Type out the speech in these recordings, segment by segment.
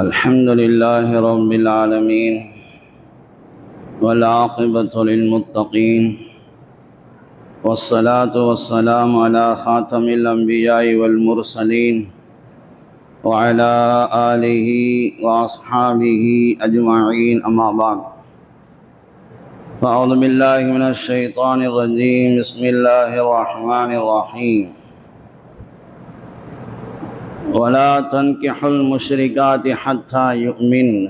الحمد لله رب العالمين والعاقبة للمتقين والصلاة والسلام على خاتم الأنبياء والمرسلين وعلى آله وأصحابه أجمعين أما بعد۔ فأعوذ بالله من الشيطان الرجيم بسم الله الرحمن الرحيم ولا تنكحوا المشركات حتى يؤمن.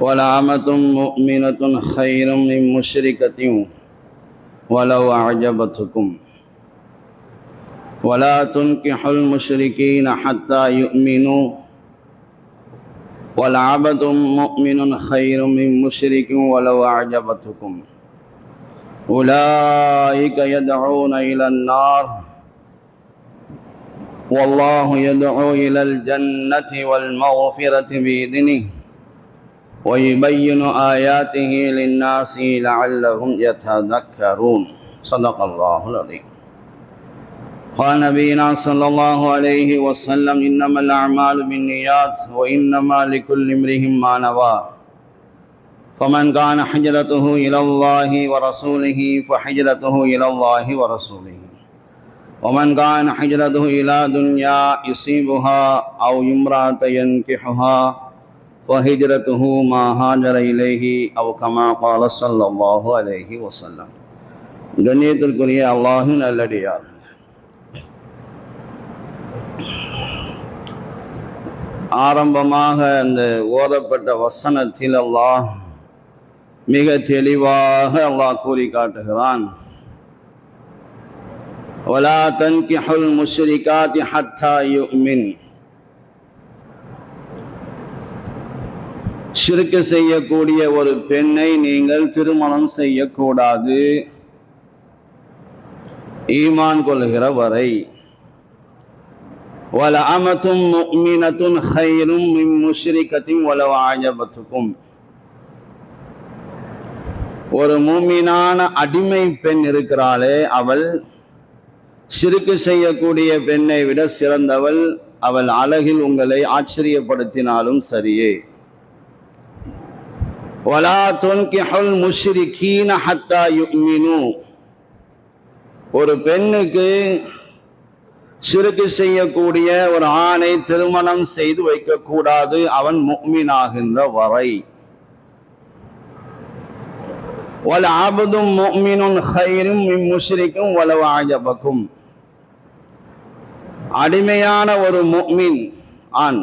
ولعمة مؤمنة خير من مشركة ولو أعجبتكم. ولا تنكحوا المشركين حتى يؤمنوا. ولعبد مؤمن خير من مشرك ولو أعجبتكم. أولئك يدعون إلى النار. والله يدعو إلى الجنة والمغفرة بإذنه ويبين آياته للناس لعلهم يتذكرون. صدق الله العظيم. قال نبينا صلى الله عليه وسلم إنما الأعمال بالنيات وإنما لكل امرئ ما نوى. فمن كان حجرته إلى الله ورسوله فحجرته إلى الله ورسوله. ومن كان حجرته إلى دنيا يصيبها أو امرأة ينكحها فهجرته ما هاجر إليه أو كما قال صلى الله عليه وسلم கண்ணியத்திற்குரிய அல்லாஹின் நல்லடியார் ஆரம்பமாக அந்த ஓதப்பட்ட வசனத்தில் அல்லாஹ் மிக தெளிவாக அல்லாஹ் கூறி காட்டுகிறான் ولا تنكحوا المشركات حتى يؤمن ஷிர்கு செய்யக்கூடிய ஒரு பெண்ணை நீங்கள் திருமணம் செய்யக்கூடாது ஈமான் கொள்கிற வரை وَلَأَمَةٌ مُؤْمِنَةٌ خَيْرٌ مِّن مُشْرِكَةٍ وَلَوْ أَعْجَبَتْكُمْ ஒரு மூமினான அடிமை பெண் இருக்கிறாளே அவள் சிறுக்கு செய்யக்கூடிய பெண்ணை விட சிறந்தவள் அவள் அழகில் உங்களை ஆச்சரியப்படுத்தினாலும் சரியே. வலா துன்கிஹுல் முஷ்ரிகீன ஹத்தா யுக்மினு ஒரு பெண்ணுக்கு சிறுக்கு செய்யக்கூடிய ஒரு ஆணை திருமணம் செய்து வைக்கக்கூடாது அவன் முக்மீனாகின்ற வரை. வல அபதும் முக்மீனும் ஹைரும் முஷ்ரிக்கும் வலவாஜபக்கும் அடிமையான ஒரு முக்மின் ஆண்.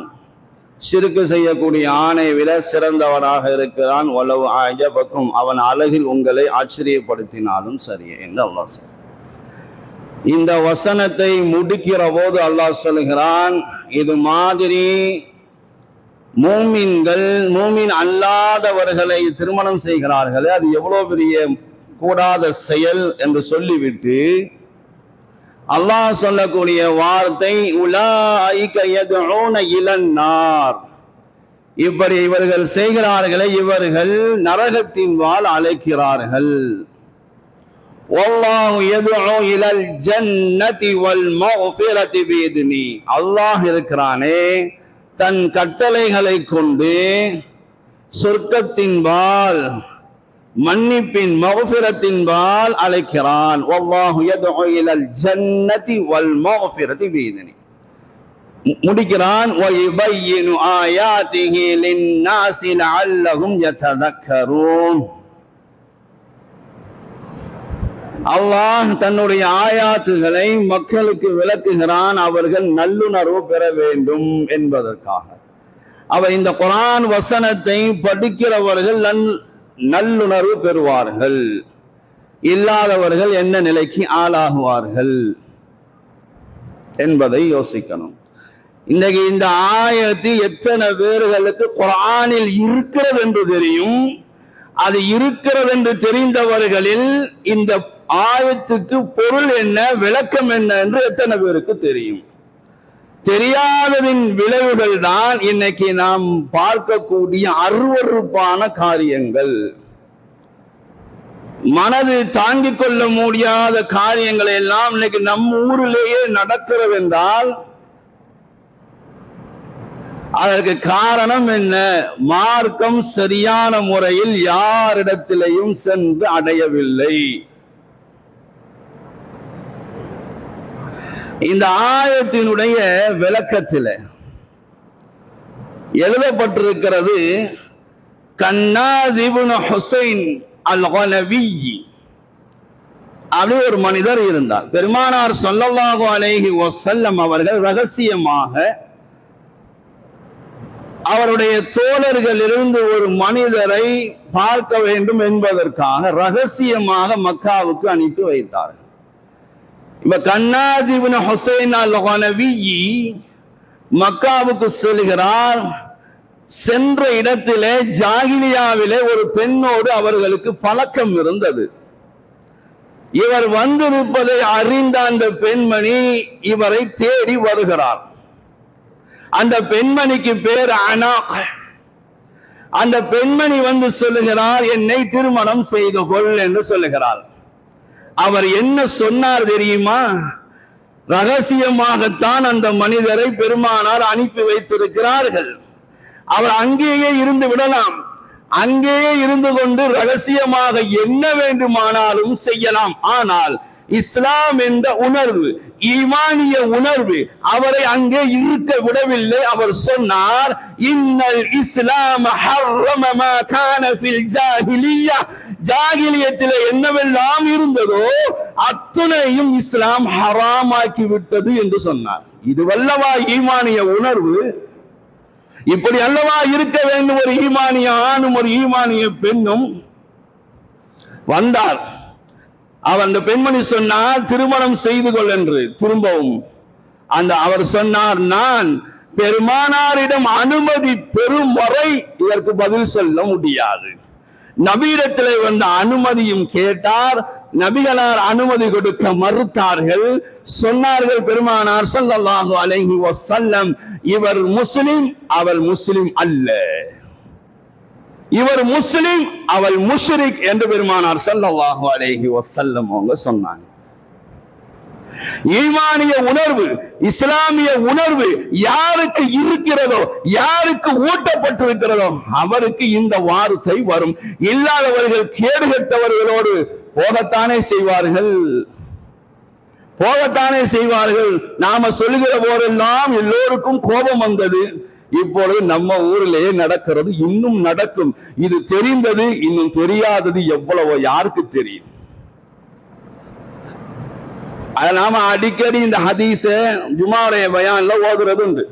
சிறுக்கு செய்யக்கூடிய ஆணை விட சிறந்தவனாக இருக்கிறான். வலவு ஆஜபக்கும் அவன் அழகில் உங்களை ஆச்சரியப்படுத்தினாலும் சரியே என்று அல்லா சொல். இந்த வசனத்தை முடிக்கிற போது அல்லாஹ் சொல்லுகிறான் இது மாதிரி மூமின்கள் மூமின் அல்லாதவர்களை திருமணம் செய்கிறார்களே அது எவ்வளவு பெரிய கூடாத செயல் என்று சொல்லிவிட்டு அல்லாஹ் சொல்லக்கூடிய வார்த்தை இளநார் இப்படி இவர்கள் செய்கிறார்களே இவர்கள் நரகத்தின் வாழ் அழைக்கிறார்கள். அல்லாஹ் இருக்கிறானே தன் கட்டளைகளை கொண்டு சொர்க்கத்தின் வாழ் மன்னிப்பின் மகபிரத்தின் பால் அழைக்கிறான் ஜன்னதி வல் மகபிரதி வீதனி முடிக்கிறான். அல்லாஹ் தன்னுடைய ஆயாத்துகளை மக்களுக்கு விளக்குகிறான். அவர்கள் நல்லுணர்வு பெற வேண்டும் என்பதற்காக. அவ இந்த குரான் வசனத்தை படிக்கிறவர்கள் நல்லுணர்வு பெறுவார்கள். இல்லாதவர்கள் என்ன நிலைக்கு ஆளாகுவார்கள் என்பதை யோசிக்கணும். இன்னைக்கு இந்த ஆயத்து எத்தனை பேர்களுக்கு குரானில் இருக்கிறது என்று தெரியும். அது இருக்கிறது என்று தெரிந்தவர்களில் இந்த ஆயத்துக்கு பொருள் என்ன விளக்கம் என்ன என்று எத்தனை பேருக்கு தெரியும். தெரியாததின் விளைவுகள் தான் இன்னைக்கு நாம் பார்க்கக்கூடிய அருவறுப்பான காரியங்கள். மனது தாங்கிக் கொள்ள முடியாத காரியங்களை எல்லாம் இன்னைக்கு நம்ம ஊரிலேயே நடக்கிறது என்றால் அதற்கு காரணம் என்ன? மார்க்கம் சரியான முறையில் யாரிடத்திலையும் சென்று அடையவில்லை. இந்த ஆயத்தினுடைய விளக்கத்தில் எழுதப்பட்டிருக்கிறது கண்ணாசிபுன் ஹுசைன் அல் அப்படி ஒரு மனிதர் இருந்தார். பெருமானார் சொல்லவாக அலேஹி வசல்லம் அவர்கள் ரகசியமாக அவருடைய தோழர்களிலிருந்து ஒரு மனிதரை பார்க்க வேண்டும் என்பதற்காக ரகசியமாக மக்காவுக்கு அனுப்பி வைத்தார்கள். இப்ப கன்னாஸ் ஹுசைன் அல் மக்காவுக்கு செல்கிறார். சென்ற இடத்திலே ஜாகிலியாவிலே ஒரு பெண்ணோடு அவர்களுக்கு பழக்கம் இருந்தது. இவர் வந்திருப்பதை அறிந்த அந்த பெண்மணி இவரை தேடி வருகிறார். அந்த பெண்மணிக்கு பேர் அனாக். அந்த பெண்மணி வந்து சொல்லுகிறார் என்னை திருமணம் செய்து கொள் என்று சொல்லுகிறார். அவர் என்ன சொன்னார் தெரியுமா? ரகசியமாகத்தான் அந்த மனிதரை பெருமானார் அனுப்பி வைத்திருக்கிறார்கள். அவர் அங்கேயே இருந்து விடலாம். அங்கேயே இருந்து கொண்டு ரகசியமாக என்ன வேண்டுமானாலும் செய்யலாம். ஆனால் இஸ்லாம் என்ற உணர்வு ஈமானிய உணர்வு அவரை அங்கே இருக்க விடவில்லை. அவர் சொன்னார் இன்னல் இஸ்லாம் ஹர்ரம ஜாகிலியத்தில் என்னவெல்லாம் இருந்ததோ அத்தனையும் இஸ்லாம் ஹராமாக்கி விட்டது என்று சொன்னார். இது வல்லவா ஈமானிய உணர்வு? இப்படி அல்லவா இருக்க வேண்டும் ஒரு ஈமானிய ஆணும் ஒரு ஈமானிய பெண்ணும்? வந்தார். அவர் அந்த பெண்மணி சொன்னார் திருமணம் செய்து கொள் என்று திரும்பவும். அந்த அவர் சொன்னார் நான் பெருமானாரிடம் அனுமதி பெறும் வரை இதற்கு பதில் சொல்ல முடியாது. நபீடத்திலே வந்த அனுமதியும் கேட்டார். நபிகளார் அனுமதி கொடுக்க மறுத்தார்கள். சொன்னார்கள் பெருமானார் ஸல்லல்லாஹு அலைஹி வசல்லம் இவர் முஸ்லிம் அவள் முஸ்லிம் அல்ல. இவர் முஸ்லிம் அவள் முஷ்ரிக் என்று பெருமானார் ஸல்லல்லாஹு அலைஹி வசல்லம் அவங்க சொன்னாங்க. ஈமானிய உணர்வு இஸ்லாமிய உணர்வு யாருக்கு இருக்கிறதோ யாருக்கு ஊட்டப்பட்டிருக்கிறதோ அவருக்கு இந்த வார்த்தை வரும். இல்லாதவர்கள் கேடு கெட்டவர்களோடு போகத்தானே செய்வார்கள். போகத்தானே செய்வார்கள். நாம சொல்லுகிற போதெல்லாம் எல்லோருக்கும் கோபம் வந்தது. இப்பொழுது நம்ம ஊரிலேயே நடக்கிறது இன்னும் நடக்கும். இது தெரிந்தது இன்னும் தெரியாதது எவ்வளவோ யாருக்கு தெரியும்? நாம அடிக்கடி இந்த ஹதீஸ ஜுமாவுடைய பயான்ல ஓதுறது உண்டு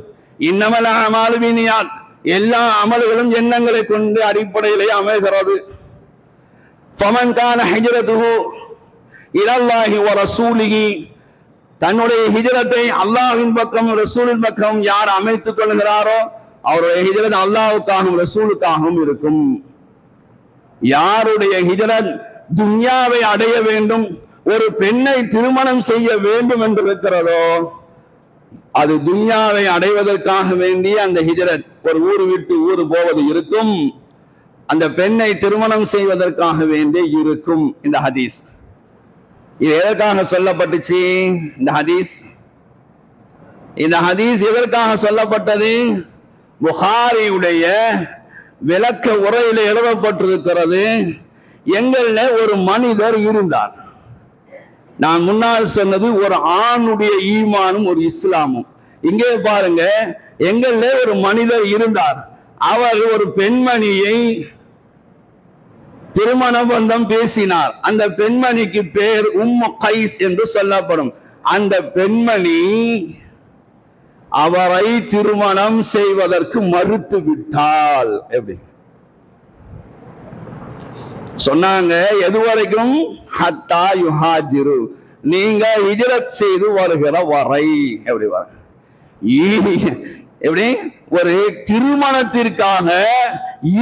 இன்னமல அமாலுவினியாத் எல்லா அமல்களும் எண்ணங்களை கொண்டு அடிப்படையிலே அமைகிறது. ஃபமன் கான ஹிஜ்ரத்துஹு இலல்லாஹி வ தன்னுடைய ஹிஜரத்தை அல்லாஹின் பக்கம் ரசூலின் பக்கம் யார் அமைத்துக் கொள்கிறாரோ அவருடைய ஹிஜரத் அல்லாவுக்காகவும் ரசூலுக்காகவும் இருக்கும். யாருடைய ஹிஜரத் துன்யாவை அடைய வேண்டும் ஒரு பெண்ணை திருமணம் செய்ய வேண்டும் என்று இருக்கிறதோ அது துன்யாவை அடைவதற்காக வேண்டிய அந்த ஹிஜரத். ஒரு ஊர் விட்டு ஊர் போவது இருக்கும். அந்த பெண்ணை திருமணம் செய்வதற்காக வேண்டி இருக்கும் இந்த ஹதீஸ். இது எதற்காக சொல்லப்பட்டுச்சு இந்த ஹதீஸ்? இந்த ஹதீஸ் எதற்காக சொல்லப்பட்டது? புகாரியுடைய விளக்க உரையில எழுதப்பட்டிருக்கிறது. எங்கள ஒரு மனிதர் இருந்தார். நான் முன்னால் சொன்னது ஒரு ஆணுடைய ஈமானும் ஒரு இஸ்லாமும். இங்கே பாருங்க எங்கள்ல ஒரு மனிதர் இருந்தார். அவர் ஒரு பெண்மணியை திருமண பந்தம் பேசினார். அந்த பெண்மணிக்கு பேர் உம் கைஸ் என்று சொல்லப்படும். அந்த பெண்மணி அவரை திருமணம் செய்வதற்கு மறுத்து விட்டாள் எப்படி? சொன்னாங்க எது வரைக்கும் ஹத்தா யுஹாஜிரு. நீங்க இஜரத் செய்து வருகிற வரை. எப்படி வர எப்படி? ஒரு திருமணத்திற்காக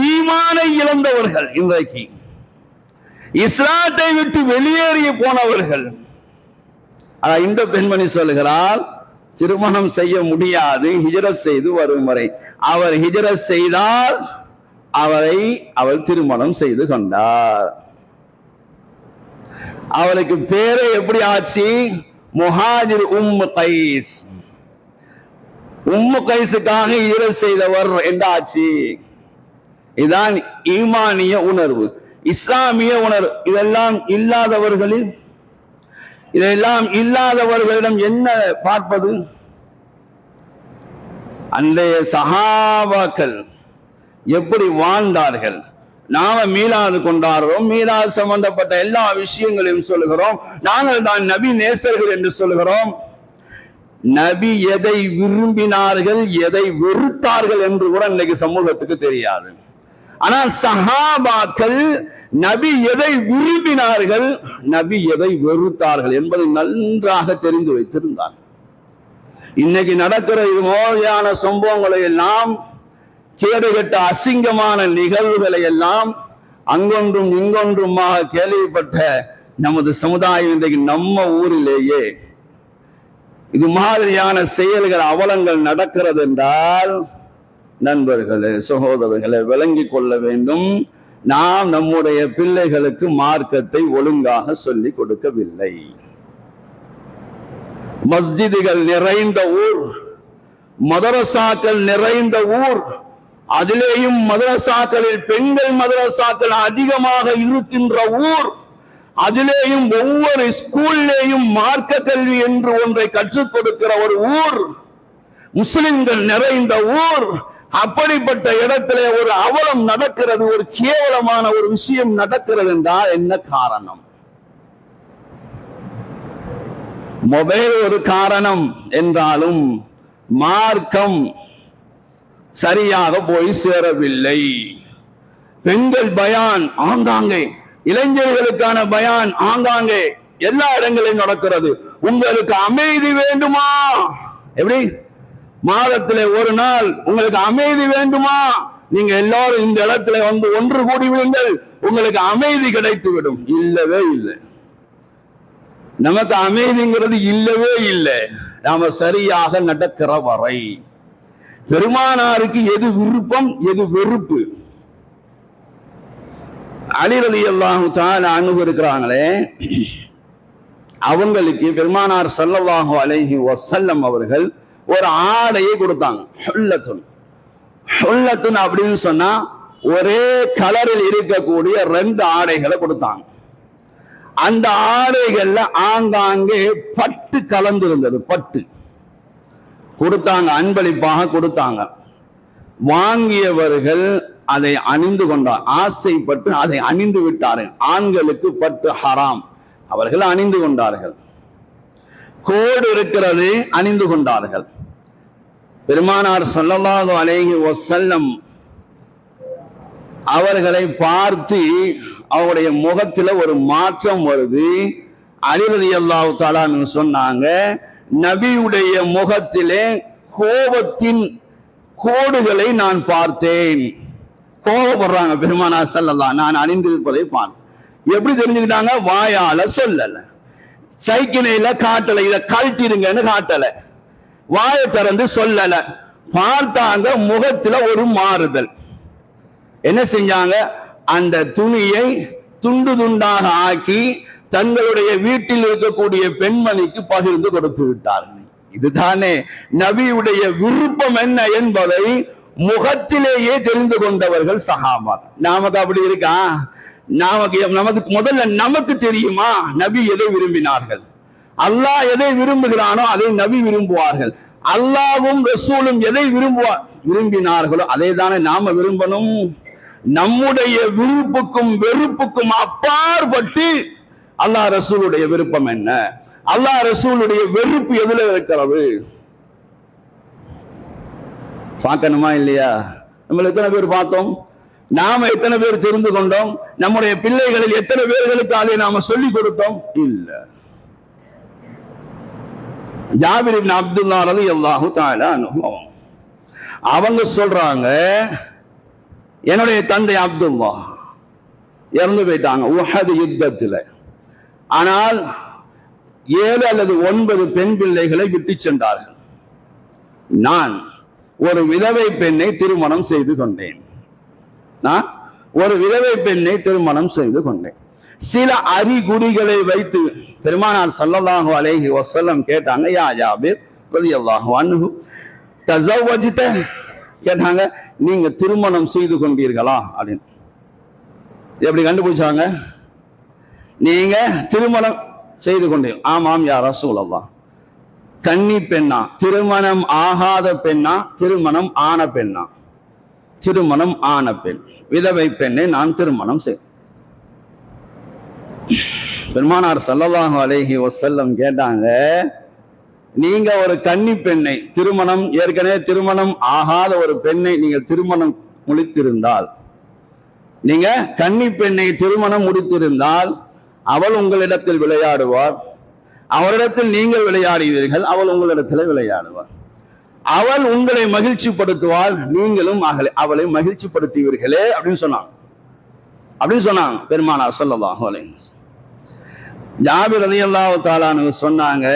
ஈமானை இழந்தவர்கள் இன்றைக்கு. இஸ்லாத்தை விட்டு வெளியேறி போனவர்கள். இந்த பெண்மணி சொல்கிறார் திருமணம் செய்ய முடியாது ஹிஜரத் செய்து வரும் வரை. அவர் ஹிஜரத் செய்தால் அவரை அவள் திருமணம் செய்து கொண்டார். அவளுக்கு பேரை எப்படி ஆச்சு? முஹாஜிர் உம் கைஸ். உம்மு கைஸுக்காக ஈரல் செய்தவர் என்றாச்சு இதான் ஈமானிய உணர்வு. இஸ்லாமிய உணர்வு. இதெல்லாம் இல்லாதவர்களில் இதெல்லாம் இல்லாதவர்களிடம் என்ன பார்ப்பது? அன்றைய சகாபாக்கள் எப்படி வாழ்ந்தார்கள்? நாம மீளாது கொண்டாடுறோம் மீளாது சம்பந்தப்பட்ட எல்லா விஷயங்களையும் சொல்லுகிறோம். நாங்கள் தான் நபி நேசர்கள் என்று சொல்லுகிறோம். நபி எதை விரும்பினார்கள் எதை வெறுத்தார்கள் என்று கூட இன்னைக்கு சமூகத்துக்கு தெரியாது. ஆனால் சஹாபாக்கள் நபி எதை விரும்பினார்கள் நபி எதை வெறுத்தார்கள் என்பதை நன்றாக தெரிந்து வைத்திருந்தார் இன்னைக்கு நடக்கிற இது மாதிரியான சம்பவங்களை எல்லாம் கேடுகட்ட அசிங்கமான நிகழ்வுகளை எல்லாம் அங்கொன்றும் இங்கொன்றுமாக கேள்விப்பட்ட நமது சமுதாயம் இன்றைக்கு நம்ம ஊரிலேயே. இது மாதிரியான செயல்கள் அவலங்கள் நடக்கிறது என்றால் நண்பர்களே சகோதரர்களை விளங்கிக் கொள்ள வேண்டும். நாம் நம்முடைய பிள்ளைகளுக்கு மார்க்கத்தை ஒழுங்காக சொல்லி கொடுக்கவில்லை. மஸ்ஜிதுகள் நிறைந்த ஊர் மதரசாக்கள் நிறைந்த ஊர் அதிலேயும் மதரசாக்களில் பெண்கள் மதரசாக்கள் அதிகமாக இருக்கின்ற ஊர் அதிலேயும் ஒவ்வொரு ஸ்கூல்லேயும் மார்க்க கல்வி என்று ஒன்றை கற்றுக் கொடுக்கிற ஒரு ஊர் முஸ்லிம்கள் நிறைந்த ஊர் அப்படிப்பட்ட இடத்திலே ஒரு அவலம் நடக்கிறது ஒரு கேவலமான ஒரு விஷயம் நடக்கிறது என்றால் என்ன காரணம்? மொபைல் ஒரு காரணம் என்றாலும் மார்க்கம் சரியாக போய் சேரவில்லை. பெண்கள் பயான் ஆங்காங்கே. இளைஞர்களுக்கான பயான் ஆங்காங்கே. எல்லா இடங்களிலும் நடக்கிறது. உங்களுக்கு அமைதி வேண்டுமா? எப்படி? மாதத்தில் ஒரு நாள் உங்களுக்கு அமைதி வேண்டுமா? நீங்க எல்லாரும் இந்த இடத்துல வந்து ஒன்று கூடி விடுங்கள் உங்களுக்கு அமைதி கிடைத்து விடும் இல்லவே இல்லை. நமக்கு அமைதிங்கிறது இல்லவே இல்லை. நாம சரியாக நடக்கிற வரை. பெருமானாருக்கு எது விருப்பம் எது வெறுப்பு? அலிரலி அல்லாஹு தான் அணுகிருக்கிறாங்களே அவங்களுக்கு பெருமானார் சல்லல்லாஹு அலைஹி வசல்லம் அவர்கள் ஒரு ஆடையை கொடுத்தாங்க. ஹொல்லத்துன். ஹுல்லத்துன் அப்படின்னு சொன்னா ஒரே கலரில் இருக்கக்கூடிய ரெண்டு ஆடைகளை கொடுத்தாங்க. அந்த ஆடைகள்ல ஆங்காங்கே பட்டு கலந்திருந்தது பட்டு. கொடுத்தாங்க அன்பளிப்பாக கொடுத்தாங்க. வாங்கியவர்கள் அதை அணிந்து கொண்டார் ஆசைப்பட்டு அதை அணிந்து விட்டார்கள். ஆண்களுக்கு பட்டு ஹராம். அவர்கள் அணிந்து கொண்டார்கள். கோடு இருக்கிறது அணிந்து கொண்டார்கள். பெருமானார் சொல்லல்லாஹு ஓ வசல்லம் அவர்களை பார்த்து அவருடைய முகத்துல ஒரு மாற்றம் வருது. அலிரதி அல்லாஹு தாலான்னு சொன்னாங்க நபியுடைய முகத்திலே கோபத்தின் கோடுகளை நான் பார்த்தேன். கோபப்படுறாங்க பெருமானா சொல்லலாம் நான் அணிந்திருப்பதை பார்த்தேன். எப்படி தெரிஞ்சுக்கிட்டாங்க? வாயால சொல்லல. சைக்கிளையில காட்டல. இதை கழட்டிடுங்கன்னு காட்டல. வாயை திறந்து சொல்லல. பார்த்தாங்க முகத்துல ஒரு மாறுதல். என்ன செஞ்சாங்க? அந்த துணியை துண்டு துண்டாக ஆக்கி தங்களுடைய வீட்டில் இருக்கக்கூடிய பெண்மணிக்கு பகிர்ந்து கொடுத்து விட்டார்கள். இதுதானே நபியுடைய விருப்பம் என்ன என்பதை முகத்திலேயே தெரிந்து கொண்டவர்கள் சஹாபா நாமக்கு அப்படி இருக்கா? நமக்கு நமக்கு முதல்ல நமக்கு தெரியுமா? நபி எதை விரும்பினார்கள்? அல்லாஹ் எதை விரும்புகிறானோ அதை நபி விரும்புவார்கள். அல்லாவும் ரசூலும் எதை விரும்புவார் விரும்பினார்களோ அதை தானே நாம விரும்பணும். நம்முடைய விருப்புக்கும் வெறுப்புக்கும் அப்பாற்பட்டு அல்லாஹ் ரசூலுடைய விருப்பம் என்ன? அல்லா ரசூலுடைய வெறுப்பு எதுல இருக்கிறது? பார்க்கணுமா இல்லையா? நம்ம எத்தனை பேர் பார்த்தோம்? நாம எத்தனை பேர் தெரிந்து கொண்டோம்? நம்முடைய பிள்ளைகளில் எத்தனை பேர்களுக்கு அதை நாம சொல்லிக் கொடுத்தோம்? இல்ல. ஜாபிர் அப்துல்லா ரலி அல்லாஹு தஆலா அனுபவம் அவங்க சொல்றாங்க என்னுடைய தந்தை அப்துல்லா இறந்து போயிட்டாங்க உஹது யுத்தத்தில். ஆனால் ஏழு அல்லது ஒன்பது பெண் பிள்ளைகளை விட்டு சென்றார்கள். நான் ஒரு விதவை பெண்ணை திருமணம் செய்து கொண்டேன். நான் ஒரு விதவை பெண்ணை திருமணம் செய்து கொண்டேன். சில அறிகுறிகளை வைத்து பெருமானார் சல்லல்லாஹு அலேஹி வசல்லம் கேட்டாங்க யா ஜாபீர் ரலியல்லாஹு அன்ஹு கேட்டாங்க நீங்க திருமணம் செய்து கொண்டீர்களா? அப்படின்னு. எப்படி கண்டுபிடிச்சாங்க? நீங்க திருமணம் செய்து கொண்டீர்கள் ஆமாம் யாரா சூழலாம் கன்னி பெண்ணா திருமணம் ஆகாத பெண்ணா திருமணம் ஆன பெண்ணா. திருமணம் ஆன பெண் விதவை பெண்ணை நான் திருமணம் செய் பெருமானார் ஸல்லல்லாஹு அலைஹி வஸல்லம் கேட்டாங்க நீங்க ஒரு கன்னி பெண்ணை திருமணம் ஏற்கனவே திருமணம் ஆகாத ஒரு பெண்ணை நீங்க திருமணம் முடித்திருந்தால் நீங்க கன்னி பெண்ணை திருமணம் முடித்திருந்தால் அவள் உங்களிடத்தில் விளையாடுவார். அவரிடத்தில் நீங்கள் விளையாடுவீர்கள் அவள் உங்களிடத்தில் விளையாடுவார். அவள் உங்களை மகிழ்ச்சிப்படுத்துவாள் நீங்களும் அவளை மகிழ்ச்சிப்படுத்துவீர்களே அப்படின்னு சொன்னாங்க. அப்படின்னு சொன்னாங்க பெருமானார் சொல்லலாம் ஜாபி ரதி அல்லாஹு தாலானு சொன்னாங்க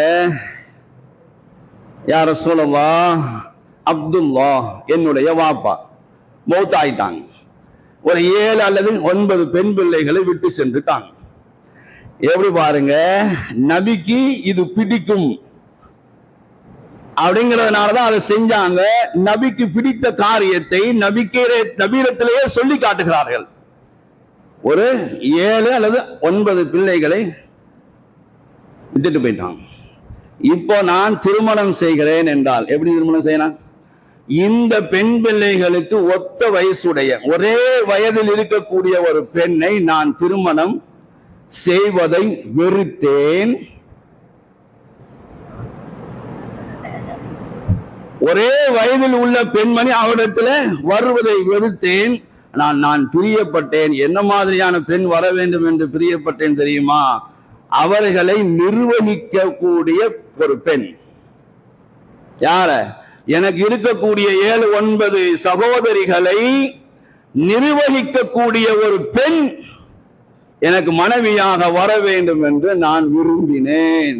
யார சொல்லவா அப்துல்லா என்னுடைய வாப்பா. மௌத்தாயிட்டாங்க. ஒரு ஏழு அல்லது ஒன்பது பெண் பிள்ளைகளை விட்டு சென்றுட்டாங்க. எப்படி பாருங்க? நபிக்கு இது பிடிக்கும். அப்படிங்கிறதுனாலதான் அதை செஞ்சாங்க. நபிக்கு பிடித்த காரியத்தை நபிக்கே நபீரத்திலேயே சொல்லி காட்டுகிறார்கள். ஒரு ஏழு அல்லது ஒன்பது பிள்ளைகளை விட்டுட்டு போயிட்டாங்க. இப்போ நான் திருமணம் செய்கிறேன் என்றால் எப்படி திருமணம் செய்யலாம்? இந்த பெண் பிள்ளைகளுக்கு ஒத்த வயசுடைய ஒரே வயதில் இருக்கக்கூடிய ஒரு பெண்ணை நான் திருமணம் செய்வதை வெறுத்தேன். ஒரே வயதில் உள்ள பெண்மணி அவரிடத்துல வருவதை வெறுத்தேன். நான் நான் பிரியப்பட்டேன். என்ன மாதிரியான பெண் வர வேண்டும் என்று பிரியப்பட்டேன் தெரியுமா? அவர்களை நிர்வகிக்கக்கூடிய ஒரு பெண். யார? எனக்கு இருக்கக்கூடிய ஏழு ஒன்பது சகோதரிகளை நிர்வகிக்கக்கூடிய ஒரு பெண். எனக்கு மனைவியாக வர வேண்டும் என்று நான் விரும்பினேன்.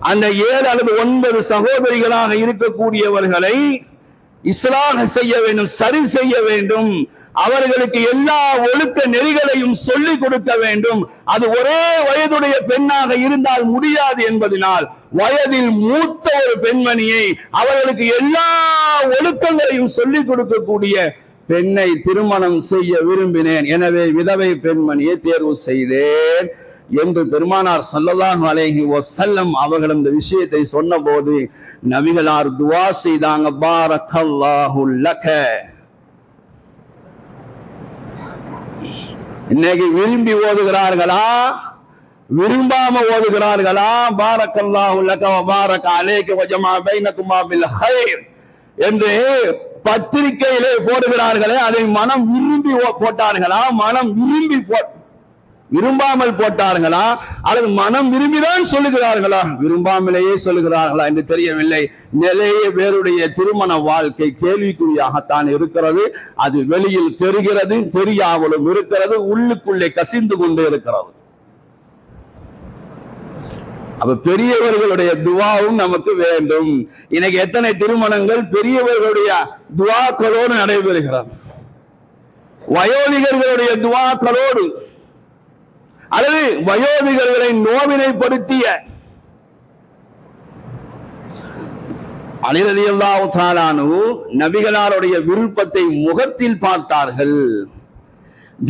அந்த ஏழு அல்லது ஒன்பது சகோதரிகளாக இருக்கக்கூடியவர்களை இஸ்லாக செய்ய வேண்டும் சரி செய்ய வேண்டும். அவர்களுக்கு எல்லா ஒழுக்க நெறிகளையும் சொல்லிக் கொடுக்க வேண்டும். அது ஒரே வயதுடைய பெண்ணாக இருந்தால் முடியாது என்பதனால் வயதில் மூத்த ஒரு பெண்மணியை அவர்களுக்கு எல்லா ஒழுக்கங்களையும் சொல்லிக் கொடுக்கக்கூடிய பெண்ணை திருமணம் செய்ய விரும்பினேன். எனவே விதவை பெண்மணியை தேர்வு செய்தேன் என்று பெருமானார் ஸல்லல்லாஹு அலைஹி செல்லம் அவர்கள் இந்த விஷயத்தை சொன்னபோது நபிகளார் துவா செய்தாங்க பாரக்கல்லாஹுல்லக இன்னைக்கு விரும்பி ஓதுகிறார்களா? விரும்பாம ஓதுகிறார்களா? பாரக்கல்லாஹுல்லக வ பாரக அலைக வஜமா பைனகுமா பில் ஹைர். என்று பத்திரிகையிலே போடுகிறார்களே அதை மனம் விரும்பி போட்டார்களா? மனம் விரும்பி விரும்பாமல் போட்டார்களா? அல்லது மனம் விரும்பிதான் சொல்லுகிறார்களா? விரும்பாமலேயே சொல்லுகிறார்களா என்று தெரியவில்லை. நிலைய பேருடைய திருமண வாழ்க்கை கேள்விக்குறியாகத்தான் இருக்கிறது. அது வெளியில் தெரிகிறது தெரியாமலும் இருக்கிறது உள்ளுக்குள்ளே கசிந்து கொண்டு இருக்கிறது. அப்ப பெரியவர்களுடைய துவாவும் நமக்கு வேண்டும். இன்னைக்கு எத்தனை திருமணங்கள் பெரியவர்களுடைய துவாக்களோடு நடைபெறுகிறது? வயோதிகர்களுடைய துவாக்களோடு. அல்லது வயோதிகர்களை நோவினைப்படுத்திய. அலிரதி நபிகளாருடைய விருப்பத்தை முகத்தில் பார்த்தார்கள்.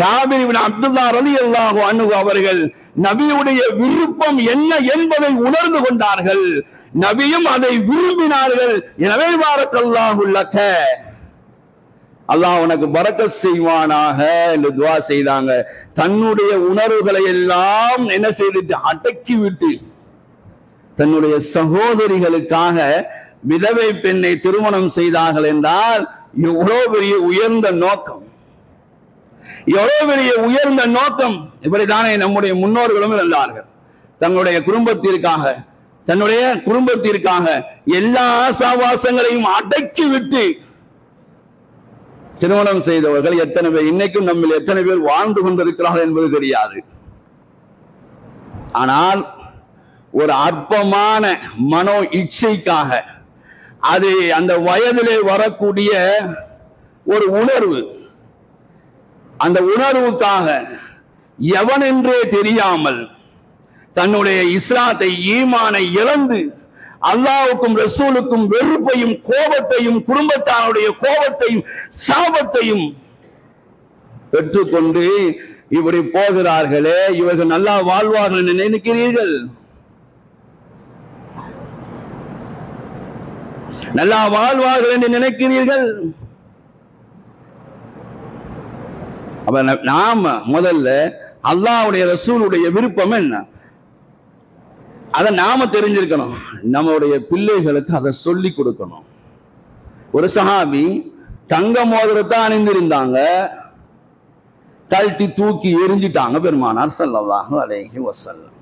ஜாபிரிபின் அப்துல்லா ரலி ரலியல்லாஹு அன்ஹு அவர்கள் நபியுடைய விருப்பம் என்ன என்பதை உணர்ந்து கொண்டார்கள். நபியும் அதை விரும்பினார்கள். எனவே பாரக்கல்லாஹு அல்லாஹ் உனக்கு பறக்க செய்வானாக என்று துவா செய்தாங்க. தன்னுடைய உணர்வுகளை எல்லாம் என்ன செய்துட்டு அடக்கி விட்டு தன்னுடைய சகோதரிகளுக்காக விதவை பெண்ணை திருமணம் செய்தார்கள் என்றால் எவ்வளவு பெரிய உயர்ந்த நோக்கம். எவ்வளவு பெரிய உயர்ந்த நோக்கம் இப்படித்தானே நம்முடைய முன்னோர்களும் இருந்தார்கள். தங்களுடைய குடும்பத்திற்காக தன்னுடைய குடும்பத்திற்காக எல்லா ஆசாவாசங்களையும் அடக்கி விட்டு திருமணம் செய்தவர்கள் எத்தனை பேர் இன்னைக்கும் நம்மில் எத்தனை பேர் வாழ்ந்து கொண்டிருக்கிறார்கள் என்பது தெரியாது. ஆனால் ஒரு அற்பமான மனோ இச்சைக்காக அது அந்த வயதிலே வரக்கூடிய ஒரு உணர்வு அந்த உணர்வுக்காக எவன் என்றே தெரியாமல் தன்னுடைய இஸ்லாத்தை ஈமானை இழந்து அல்லாவுக்கும் ரசூலுக்கும் வெறுப்பையும் கோபத்தையும் குடும்பத்தானுடைய கோபத்தையும் சாபத்தையும் பெற்றுக்கொண்டு இப்படி போகிறார்களே இவர்கள் நல்லா வாழ்வார்கள் என்று நினைக்கிறீர்கள்? நல்லா வாழ்வார்கள் என்று நினைக்கிறீர்கள்? அப்ப ந- நாம முதல்ல அல்லாவுடைய ரசூலுடைய விருப்பம் என்ன? அதை நாம தெரிஞ்சிருக்கணும். நம்மளுடைய பிள்ளைகளுக்கு அதை சொல்லி கொடுக்கணும். ஒரு சஹாபி தங்க மோதிரத்தை அணிந்திருந்தாங்க. கழட்டி தூக்கி எரிஞ்சிட்டாங்க பெருமானார் ஸல்லல்லாஹு அலைஹி வஸல்லம்.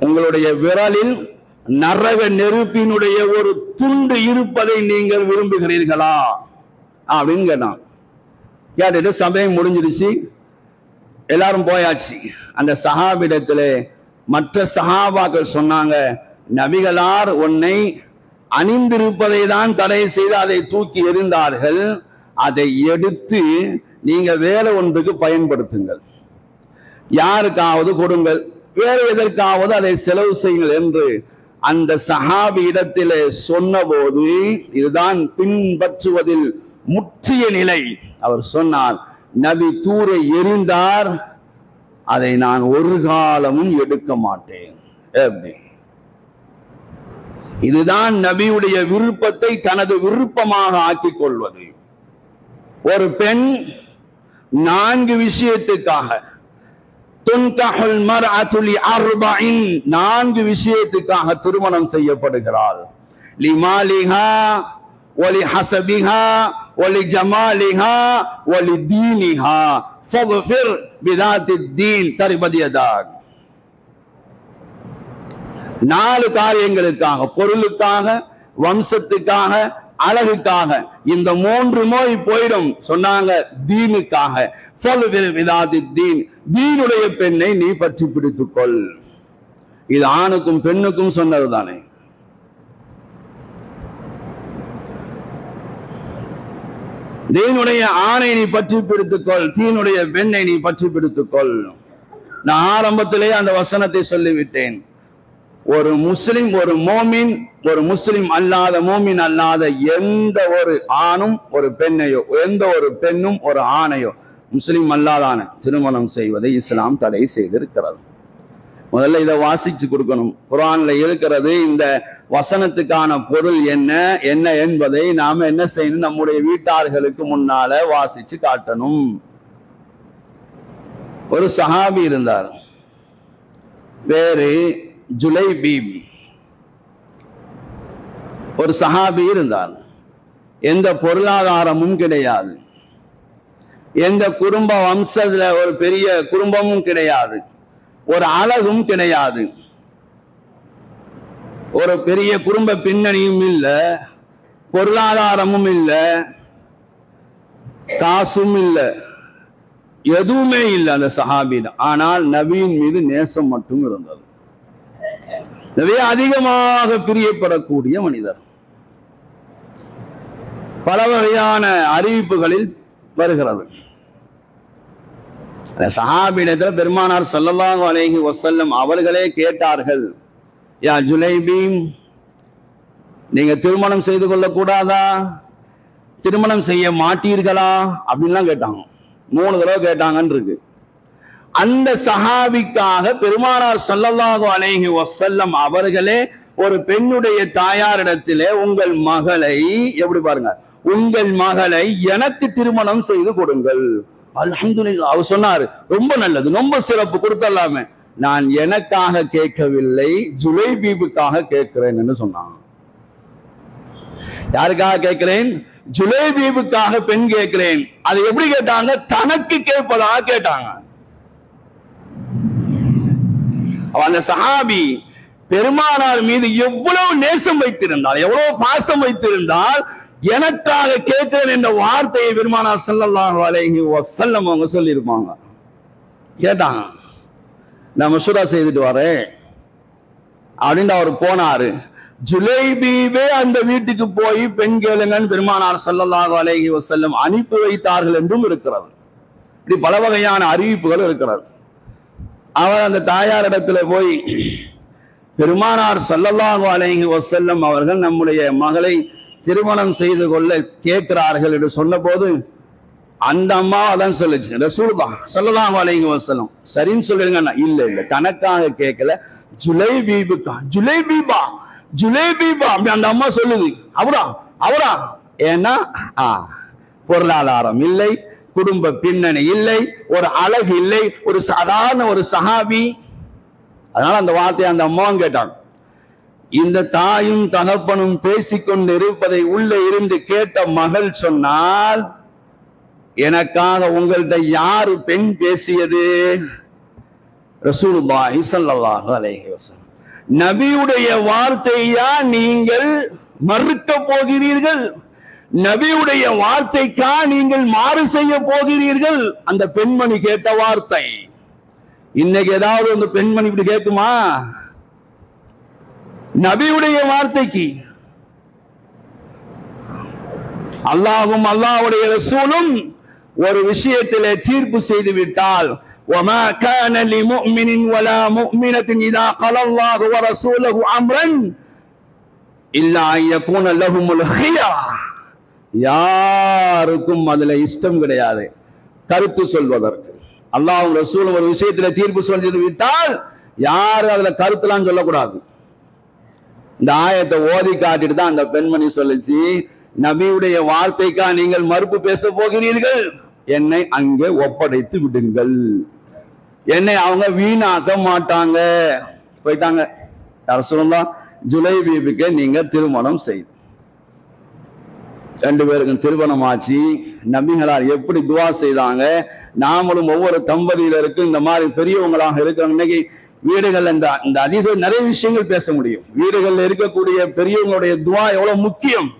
உங்களுடைய விரலில் நரக நெருப்பினுடைய ஒரு துண்டு இருப்பதை நீங்கள் விரும்புகிறீர்களா? அப்படின்னு கேட்டான். கேட்டுட்டு சபையும் முடிஞ்சிருச்சு எல்லாரும் போயாச்சு. அந்த சஹாபிடத்திலே மற்ற சஹாபாக்கள் சொன்னாங்க நபிகளார் உன்னை அணிந்திருப்பதை தான் தடை செய்து அதை தூக்கி எறிந்தார்கள். அதை எடுத்து நீங்க வேற ஒன்றுக்கு பயன்படுத்துங்கள். யாருக்காவது கொடுங்கள். வேறு எதற்காவது அதை செலவு செய்யுங்கள் என்று அந்த சஹாபி இடத்திலே சொன்னபோது இதுதான் பின்பற்றுவதில் முற்றிய நிலை. அவர் சொன்னார் நபி தூரை எரிந்தார் அதை நான் ஒரு காலமும் எடுக்க மாட்டேன். எப்படி இதுதான் நபியுடைய விருப்பத்தை தனது விருப்பமாக ஆக்கிக் கொள்வது. ஒரு பெண் நான்கு விஷயத்துக்காக நான்கு விஷயத்துக்காக திருமணம் செய்யப்படுகிறாள். லிமாலிஹா ஒலி ஹசபிஹா ஒலி ஜமாலிஹா ஒலி தீனிஹா ஃபக்ஃபிர் பிதாத்தி தீன் தரிபதியதாக நாலு காரியங்களுக்காக பொருளுக்காக வம்சத்துக்காக அழகுக்காக இந்த மூன்று நோய் போயிடும் சொன்னாங்க தீனுக்காக. ஃபக்ஃபிர் பிதாத்தி தீன் தீனுடைய பெண்ணை நீ பற்றி பிடித்துக்கொள். இது ஆணுக்கும் பெண்ணுக்கும் சொன்னது தானே தீனுடைய ஆணை நீ பற்றி பிடித்துக்கொள் தீனுடைய பெண்ணை நீ பற்றி பிடித்துக்கொள். நான் ஆரம்பத்திலே அந்த வசனத்தை சொல்லிவிட்டேன். ஒரு முஸ்லிம் ஒரு மோமின் ஒரு முஸ்லிம் அல்லாத மோமின் அல்லாத எந்த ஒரு ஆணும் ஒரு பெண்ணையோ எந்த ஒரு பெண்ணும் ஒரு ஆணையோ முஸ்லிம் அல்லாதான திருமணம் செய்வதை இஸ்லாம் தடை செய்திருக்கிறது. முதல்ல இதை வாசிச்சு கொடுக்கணும். குரான்ல இருக்கிறது இந்த வசனத்துக்கான பொருள் என்ன என்ன என்பதை நாம என்ன செய்யணும்? நம்முடைய வீட்டார்களுக்கு முன்னால வாசிச்சு காட்டணும். ஒரு சஹாபி இருந்தார். வேறு ஜுலைபீப் ஒரு சஹாபி இருந்தார். எந்த பொருளாதாரமும் கிடையாது. எந்த குடும்ப வம்சத்துல ஒரு பெரிய குடும்பமும் கிடையாது. ஒரு அழகும் கிடையாது. ஒரு பெரிய குடும்ப பின்னணியும் இல்ல பொருளாதாரமும் இல்ல காசும் இல்ல எதுவுமே இல்லை அந்த சஹாபின் ஆனால் நபியின் மீது நேசம் மட்டும் இருந்தது. நபி அதிகமாக பிரியப்படக்கூடிய மனிதர். பல வகையான அறிவிப்புகளில் வருகிறது. சஹாபிடத்தில் பெருமானார் சொல்லலாம் அலேஹி வசல்லம் அவர்களே கேட்டார்கள் யா ஜுலைபீம் நீங்க திருமணம் செய்து கொள்ள கூடாதா திருமணம் செய்ய மாட்டீர்களா? அப்படின்லாம் கேட்டாங்க. மூணு தடவை கேட்டாங்கன்னு இருக்கு அந்த சஹாபிக்காக பெருமானார் ஸல்லல்லாஹு அலேஹி வசல்லம் அவர்களே ஒரு பெண்ணுடைய தாயாரிடத்திலே உங்கள் மகளை எப்படி பாருங்க உங்கள் மகளை எனக்கு திருமணம் செய்து கொடுங்கள். அல்ஹம்துலில்லாஹ் அவர் சொன்னாரு ரொம்ப நல்லது ரொம்ப சிறப்பு கொடுத்தல்லாமே. நான் எனக்காக கேட்கவில்லை ஜுலைபீபுக்காக கேட்கிறேன் என்று சொன்னாங்க யாருக்காக கேட்கிறேன்? ஜுலைபீபுக்காக பெண் கேட்கிறேன். அதை எப்படி கேட்டாங்க? தனக்கு கேட்பதாக கேட்டாங்க. அந்த சஹாபி பெருமானார் மீது எவ்வளவு நேசம் வைத்திருந்தால் எவ்வளவு பாசம் வைத்திருந்தால் எனக்காக கேட்கிறேன் என்ற வார்த்தையை பெருமானார் ஸல்லல்லாஹு அலைஹி வஸல்லம் அவங்க சொல்லியிருப்பாங்க. கேட்டாங்க. நான் மசூரா செய்துட்டு வரேன். அப்படின்னு அவர் போனாரு. ஜுலைபீவே அந்த வீட்டுக்கு போய் பெண் கேளுங்கன்னு பெருமானார் ஸல்லல்லாஹு அலைஹி செல்லம் அனுப்பி வைத்தார்கள் என்றும் இருக்கிறது. இப்படி பல வகையான அறிவிப்புகள் இருக்கிறது. அவர் அந்த தாயார் இடத்துல போய் பெருமானார் ஸல்லல்லாஹு அலைஹி செல்லம் அவர்கள் நம்முடைய மகளை திருமணம் செய்து கொள்ள கேட்கிறார்கள் என்று சொன்னபோது அந்த அம்மா அதான் சொல்லுச்சு. ரசூலுல்லாஹ் சொல்லலாம் அலைஹி வசலம் சரின்னு சொல்லிருங்க இல்ல இல்ல தனக்காக கேட்கல. ஜுலை பீபுக்கா ஜுலை பீபா ஜுலை பீபா அப்படி அந்த அம்மா சொல்லுது. அவரா? அவரா? ஏன்னா ஆ, பொருளாதாரம் இல்லை குடும்ப பின்னணி இல்லை ஒரு அழகு இல்லை ஒரு சாதாரண ஒரு சஹாபி. அதனால அந்த வார்த்தையை அந்த அம்மாவும் கேட்டாங்க. இந்த தாயும் தகப்பனும் பேசிக்கொண்டு இருப்பதை உள்ளே இருந்து கேட்ட மகள் சொன்னால் எனக்காக உங்கள்கிட்ட யாரு பெண் பேசியது? ரசூலுல்லாஹி ஸல்லல்லாஹு அலைஹி வஸல்லம். நபியுடைய வார்த்தையா நீங்கள் மறுக்க போகிறீர்கள்? நபியுடைய வார்த்தைக்கா நீங்கள் மாறு செய்ய போகிறீர்கள்? அந்த பெண்மணி கேட்ட வார்த்தை. இன்னைக்கு ஏதாவது அந்த பெண்மணி இப்படி கேட்குமா? நபியுடைய வார்த்தைக்கு அல்லாஹும் அல்லாஹ்வுடைய ரசூலும் ஒரு விஷயத்திலே தீர்ப்பு செய்து விட்டால் وما كان لمؤمن ولا مؤمنة إذا قال الله ورسوله أمرا إلا أن يكون لهم الخيرة யாருக்கும் அதுல இஷ்டம் கிடையாது கருத்து சொல்வதற்கு அல்லாஹ் ரசூலும் ஒரு விஷயத்துல தீர்ப்பு சொல்லி விட்டால் யாரும் அதுல கருத்துலாம் சொல்லக்கூடாது இந்த ஆயத்தை ஓதி காட்டிட்டு தான் அந்த பெண்மணி சொல்லுச்சு நபியுடைய வார்த்தைக்கா நீங்கள் மறுப்பு பேச போகிறீர்கள்? என்னை அங்கே ஒப்படைத்து விடுங்கள். என்னை அவங்க வீணாக்க மாட்டாங்க. போயிட்டாங்க. யார சொல்லலாம் ஜுலை பீபிக்கு நீங்க திருமணம் செய்து ரெண்டு பேருக்கும் திருமணம் ஆச்சு நபிகளார் எப்படி துவா செய்தாங்க? நாமளும் ஒவ்வொரு தம்பதியினருக்கும் இந்த மாதிரி பெரியவங்களாக இருக்கிற இன்னைக்கு வீடுகள் இந்த இந்த அதிக நிறைய விஷயங்கள் பேச முடியும். வீடுகள்ல இருக்கக்கூடிய பெரியவங்களுடைய துவா எவ்வளவு முக்கியம்.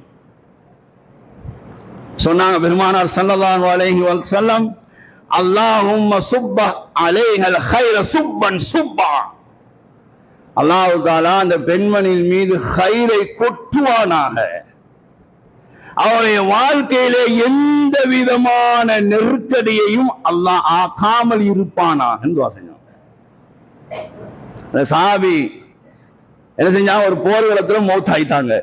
சொன்னாங்க பெருமானார் ஸல்லல்லாஹு அலைஹி வஸல்லம் அல்லாஹும்ம சுப்ப அலைஹல் ஹைர சுப்பன் சுப்பா. அல்லாஹ் தாலா அந்த பெண்மணியின் மீது ஹைரை கொட்டுவானாக. அவருடைய வாழ்க்கையிலே எந்த விதமான நெருக்கடியையும் அல்லாஹ் ஆக்காமல் இருப்பானாக என்று வாசனை சாபி என்ன செஞ்சாங்க? ஒரு போர்க்களத்துல மௌத் ஆயிட்டாங்க.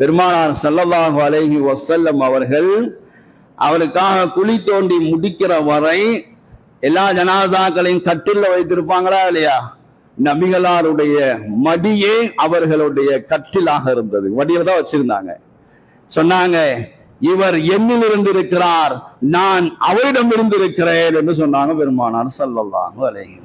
பெருமானார் ஸல்லல்லாஹு அலைஹி வசல்லம் அவர்கள் அவருக்காக குழி தோண்டி முடிக்கிற வரை எல்லா ஜனாதாக்களையும் கட்டில வைத்திருப்பாங்களா இல்லையா? நபிகளாருடைய மடியே அவர்களுடைய கட்டிலாக இருந்தது. மடியில தான் வச்சிருந்தாங்க. சொன்னாங்க இவர் என்னில் இருந்திருக்கிறார். நான் அவரிடம் இருந்திருக்கிறேன் என்று சொன்னாங்க பெருமானார் ஸல்லல்லாஹு அலைஹி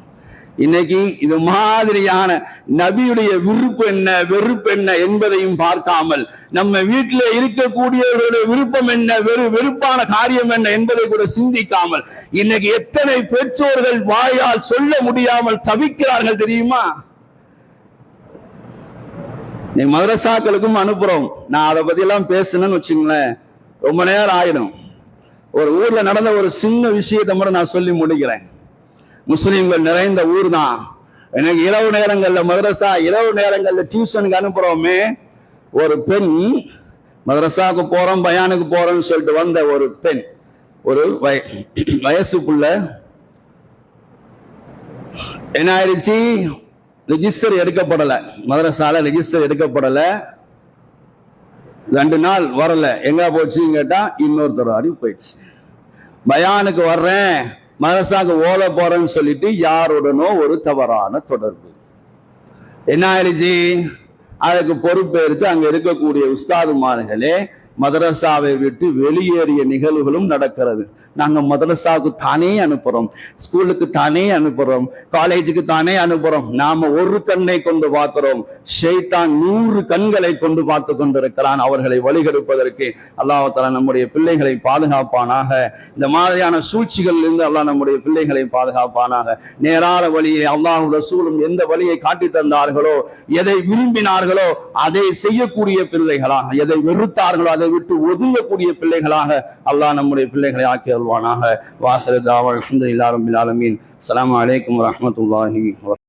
இன்னைக்கு இது மாதிரியான நபியுடைய விருப்பு என்ன வெறுப்பு என்ன என்பதையும் பார்க்காமல் நம்ம வீட்டில் இருக்கக்கூடியவர்களுடைய விருப்பம் என்ன வெறு வெறுப்பான காரியம் என்ன என்பதை கூட சிந்திக்காமல் இன்னைக்கு எத்தனை பெற்றோர்கள் வாயால் சொல்ல முடியாமல் தவிக்கிறார்கள் தெரியுமா? நீ மதரசாக்களுக்கும் அனுப்புறோம். நான் அதை பத்தி எல்லாம் பேசணும்னு வச்சுங்களேன். ரொம்ப நேரம் ஆயிடும். ஒரு ஊர்ல நடந்த ஒரு சின்ன விஷயத்தை மட்டும் நான் சொல்லி முடிக்கிறேன். முஸ்லீம்கள் நிறைந்த ஊர் தான் எனக்கு இரவு நேரங்கள்ல மதரசா இரவு நேரங்கள்ல டியூஷனுக்கு அனுப்புறோமே ஒரு பெண் மதரசாவுக்கு போறோம் பயானுக்கு போறோம்னு சொல்லிட்டு வந்த ஒரு பெண் ஒரு வய வயசுக்குள்ள என்ன ஆயிடுச்சு? ரெஜிஸ்டர் எடுக்கப்படல. மதரசால ரெஜிஸ்டர் எடுக்கப்படலை. ரெண்டு நாள் வரல. எங்க போச்சுன்னு கேட்டா இன்னொருத்தர் அறிவு போயிடுச்சு. பயானுக்கு வர்றேன். மதரசாக்கு ஓல போறேன்னு சொல்லிட்டு யாருடனோ ஒரு தவறான தொடர்பு. என்ன ஆயிடுச்சு? அதுக்கு பொறுப்பேற்று அங்க இருக்கக்கூடிய உஸ்தாதுமார்களே மதரசாவை விட்டு வெளியேறிய நிகழ்வுகளும் நடக்கிறது. நாங்கள் மதரசாவுக்கு தானே அனுப்புறோம். ஸ்கூலுக்கு தானே அனுப்புறோம். காலேஜுக்கு தானே அனுப்புறோம். நாம ஒரு கண்ணை கொண்டு பார்க்கிறோம். ஷெய்தான் நூறு கண்களை கொண்டு பார்த்து கொண்டிருக்கிறான். அவர்களை வழிகெடுப்பதற்கு அல்லாஹால நம்முடைய பிள்ளைகளை பாதுகாப்பானாக. இந்த மாதிரியான சூழ்ச்சிகளில் இருந்து அல்லாஹ் நம்முடைய பிள்ளைகளை பாதுகாப்பானாக. நேரான வழியை அல்லாஹ் சூழும் எந்த வழியை காட்டி தந்தார்களோ எதை விரும்பினார்களோ அதை செய்யக்கூடிய பிள்ளைகளாக எதை வெறுத்தார்களோ அதை விட்டு ஒதுங்கக்கூடிய பிள்ளைகளாக அல்லாஹ் நம்முடைய பிள்ளைகளை کروانا ہے۔ واخر دعوان الحمدللہ رب العالمین۔ السلام علیکم ورحمۃ اللہ وبرکاتہ۔